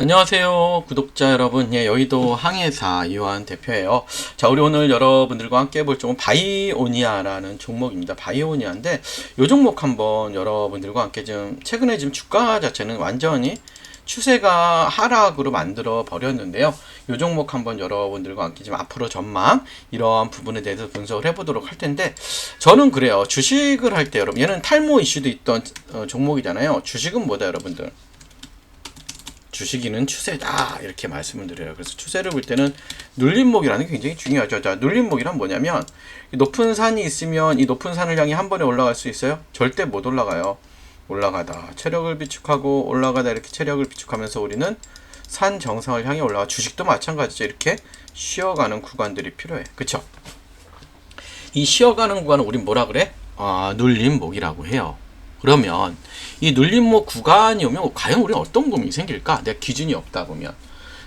안녕하세요 구독자 여러분. 예, 여의도 항해사 이완 대표예요. 자 우리 오늘 여러분들과 함께 볼 종목은 바이오니아라는 종목입니다. 바이오니아인데 이 종목 한번 여러분들과 함께 좀 최근에 지금 주가 자체는 완전히 추세가 하락으로 만들어 버렸는데요. 이 종목 한번 여러분들과 함께 좀 앞으로 전망 이러한 부분에 대해서 분석을 해보도록 할 텐데 저는 그래요. 주식을 할 때 여러분 얘는 탈모 이슈도 있던 어, 종목이잖아요. 주식은 뭐다 여러분들 주식이는 추세다 이렇게 말씀을 드려요. 그래서 추세를 볼 때는 눌림목이라는 게 굉장히 중요하죠. 자, 눌림목이란 뭐냐면 높은 산이 있으면 이 높은 산을 향해 한 번에 올라갈 수 있어요? 절대 못 올라가요. 올라가다 체력을 비축하고 올라가다 이렇게 체력을 비축하면서 우리는 산 정상을 향해 올라가 주식도 마찬가지죠. 이렇게 쉬어가는 구간들이 필요해. 그쵸? 이 쉬어가는 구간은 우린 뭐라 그래? 아, 눌림목이라고 해요. 그러면 이 눌림목 구간이 오면 과연 우리는 어떤 고민이 생길까? 내가 기준이 없다 보면.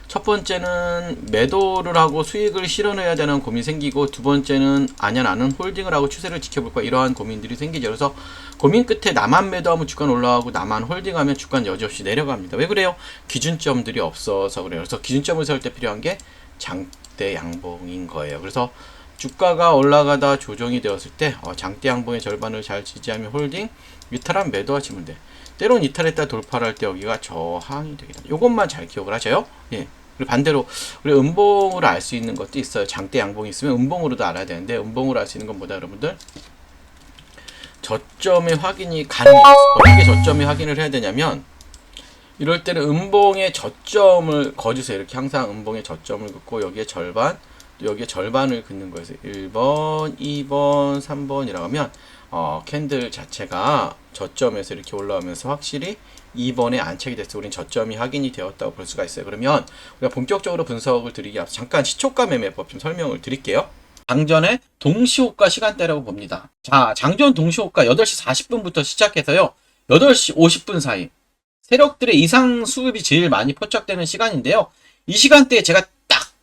첫 번째는 매도를 하고 수익을 실현해야 되는 고민이 생기고 두 번째는 아니야 나는 홀딩을 하고 추세를 지켜볼 거야. 이러한 고민들이 생기죠. 그래서 고민 끝에 나만 매도하면 주가는 올라가고 나만 홀딩하면 주가는 여지없이 내려갑니다. 왜 그래요? 기준점들이 없어서 그래요. 그래서 기준점을 세울 때 필요한 게 장대 양봉인 거예요. 그래서 주가가 올라가다 조정이 되었을 때 어, 장대 양봉의 절반을 잘 지지하면 홀딩 이탈하면 매도하시면 돼. 때론 이탈했다 돌파를 할 때 여기가 저항이 되겠다. 이것만 잘 기억을 하세요. 예. 그리고 반대로 우리 음봉으로 알 수 있는 것도 있어요. 장대 양봉이 있으면 음봉으로도 알아야 되는데 음봉으로 알 수 있는 건 뭐다 여러분들? 저점의 확인이 가능해요. 어떻게 저점의 확인을 해야 되냐면 이럴 때는 음봉의 저점을 거주세요. 이렇게 항상 음봉의 저점을 긋고 여기에 절반 또 여기에 절반을 긋는 거예요. 1번, 2번, 3번이라고 하면 어, 캔들 자체가 저점에서 이렇게 올라오면서 확실히 2번에 안착이 됐어. 우린 저점이 확인이 되었다고 볼 수가 있어요. 그러면 우리가 본격적으로 분석을 드리기 앞서 잠깐 시초가 매매법 좀 설명을 드릴게요. 장전의 동시호가 시간대라고 봅니다. 자, 장전 동시호가 8시 40분부터 시작해서요. 8시 50분 사이. 세력들의 이상 수급이 제일 많이 포착되는 시간인데요. 이 시간대에 제가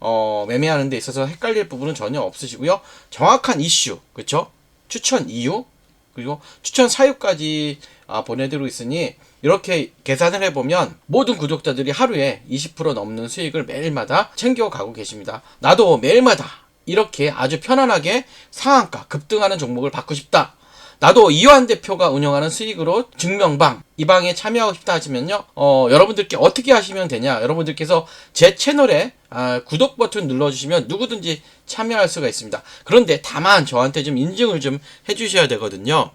어, 매매하는 데 있어서 헷갈릴 부분은 전혀 없으시고요. 정확한 이슈, 그쵸? 추천 이유, 그리고 추천 사유까지 아, 보내드리고 있으니 이렇게 계산을 해보면 모든 구독자들이 하루에 20% 넘는 수익을 매일마다 챙겨가고 계십니다. 나도 매일마다 이렇게 아주 편안하게 상한가 급등하는 종목을 받고 싶다. 나도 이완 대표가 운영하는 수익으로 증명방 이 방에 참여하고 싶다 하시면요 어, 여러분들께 어떻게 하시면 되냐 여러분들께서 제 채널에 아, 구독 버튼 눌러주시면 누구든지 참여할 수가 있습니다 그런데 다만 저한테 좀 인증을 좀 해주셔야 되거든요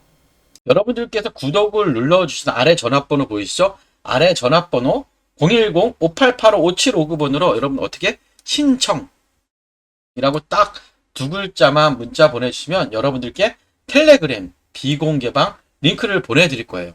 여러분들께서 구독을 눌러주신 아래 전화번호 보이시죠 아래 전화번호 010-5885-5759번으로 여러분 어떻게 신청이라고 딱 두 글자만 문자 보내주시면 여러분들께 텔레그램 비공개방 링크를 보내드릴 거예요.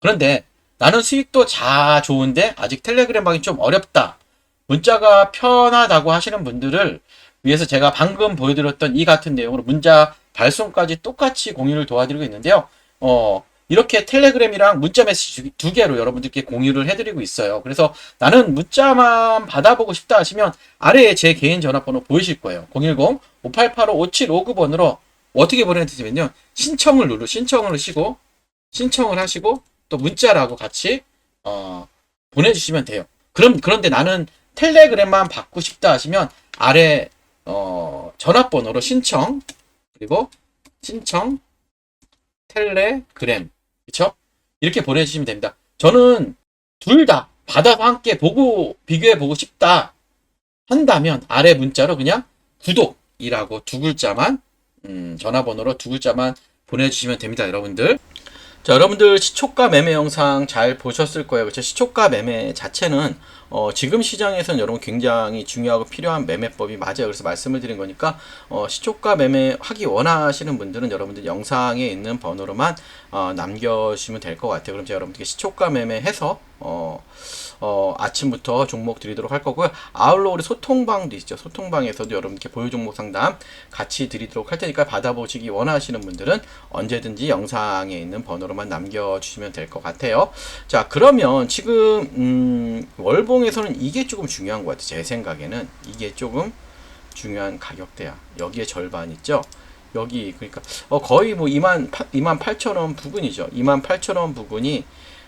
그런데 나는 수익도 자 좋은데 아직 텔레그램 방이 좀 어렵다. 문자가 편하다고 하시는 분들을 위해서 제가 방금 보여드렸던 이 같은 내용으로 문자 발송까지 똑같이 공유를 도와드리고 있는데요. 어, 이렇게 텔레그램이랑 문자 메시지 두 개로 여러분들께 공유를 해드리고 있어요. 그래서 나는 문자만 받아보고 싶다 하시면 아래에 제 개인 전화번호 보이실 거예요. 010-5885-5759번으로 어떻게 보내드리면요. 신청을 누르, 신청을 하시고, 신청을 하시고, 또 문자라고 같이, 어, 보내주시면 돼요. 그럼, 그런데 나는 텔레그램만 받고 싶다 하시면 아래, 어, 전화번호로 신청, 그리고 신청, 텔레그램. 그쵸? 이렇게 보내주시면 됩니다. 저는 둘 다 받아서 함께 보고, 비교해 보고 싶다 한다면 아래 문자로 그냥 구독이라고 두 글자만, 음, 전화번호로 두 글자만 보내주시면 됩니다, 여러분들. 자, 여러분들 시초가 매매 영상 잘 보셨을 거예요. 그렇죠? 시초가 매매 자체는 어, 지금 시장에서는 여러분 굉장히 중요하고 필요한 매매법이 맞아요. 그래서 말씀을 드린 거니까 어, 시초가 매매 하기 원하시는 분들은 여러분들 영상에 있는 번호로만 어, 남겨주시면 될 것 같아요. 그럼 제가 여러분들께 시초가 매매해서 어, 어, 아침부터 종목 드리도록 할 거고요. 아울러 우리 소통방도 있죠. 소통방에서도 여러분께 보유 종목 상담 같이 드리도록 할 테니까 받아보시기 원하시는 분들은 언제든지 영상에 있는 번호로만 남겨주시면 될 것 같아요. 자, 그러면 지금 음, 월봉에서는 이게 조금 중요한 것 같아요. 제 생각에는 이게 조금 중요한 가격대야. 여기에 절반 있죠. 여기 그러니까 어, 거의 뭐 2만 2만 8천 원 부근이죠. 2만 8천 원 부근이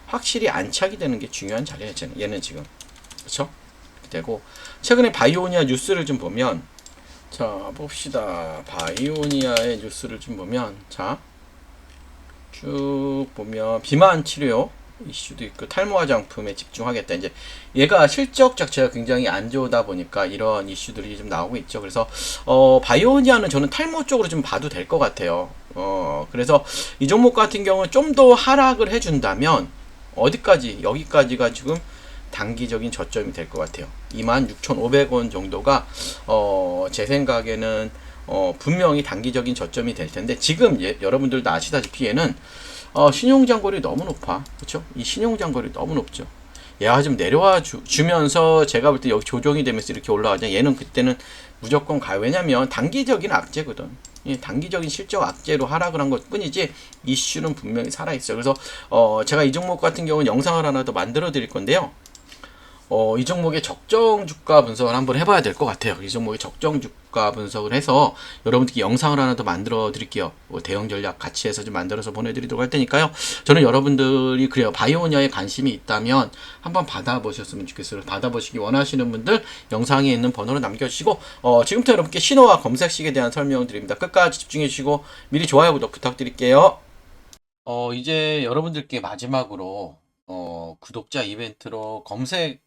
확실히 안착이 되는 게 중요한. 쟤는. 얘는 지금 그렇죠? 되고 최근에 바이오니아 뉴스를 좀 보면 자 봅시다. 바이오니아의 뉴스를 좀 보면 자 쭉 보면 비만 치료 이슈도 있고 탈모 화장품에 집중하겠다. 이제 얘가 실적 자체가 굉장히 안 좋다 보니까 이런 이슈들이 좀 나오고 있죠. 그래서 어 바이오니아는 저는 탈모 쪽으로 좀 봐도 될 것 같아요. 어 그래서 이 종목 같은 경우는 좀 더 하락을 해준다면 어디까지 여기까지가 지금 단기적인 저점이 될 것 같아요. 26,500원 정도가 어 제 생각에는 어 분명히 단기적인 저점이 될 텐데 지금 예, 여러분들도 아시다시피 얘는 어, 신용장거리 너무 높아. 그렇죠? 이 신용장거리 너무 높죠. 얘가 좀 내려와 주, 주면서 제가 볼 때 여기 조정이 되면서 이렇게 올라가잖아. 얘는 그때는 무조건 가요. 왜냐면 단기적인 악재거든. 예, 단기적인 실적 악재로 하락을 한 것 뿐이지 이슈는 분명히 살아있어요. 그래서 어, 제가 이 종목 같은 경우는 영상을 하나 더 만들어 드릴 건데요. 어, 이 종목의 적정 주가 분석을 한번 해봐야 될 것 같아요. 이 종목의 적정 주가 분석을 해서 여러분들께 영상을 하나 더 만들어 드릴게요. 뭐 대형 전략 같이 해서 좀 만들어서 보내드리도록 할 테니까요. 저는 여러분들이 그래요. 바이오니아에 관심이 있다면 한번 받아보셨으면 좋겠어요. 받아보시기 원하시는 분들 영상에 있는 번호를 남겨주시고 어, 지금부터 여러분께 신호와 검색식에 대한 설명 드립니다. 끝까지 집중해 주시고 미리 좋아요 구독 부탁드릴게요. 어, 이제 여러분들께 마지막으로 어, 구독자 이벤트로 검색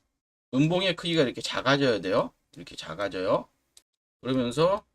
음봉의 크기가 이렇게 작아져야 돼요. 이렇게 작아져요. 그러면서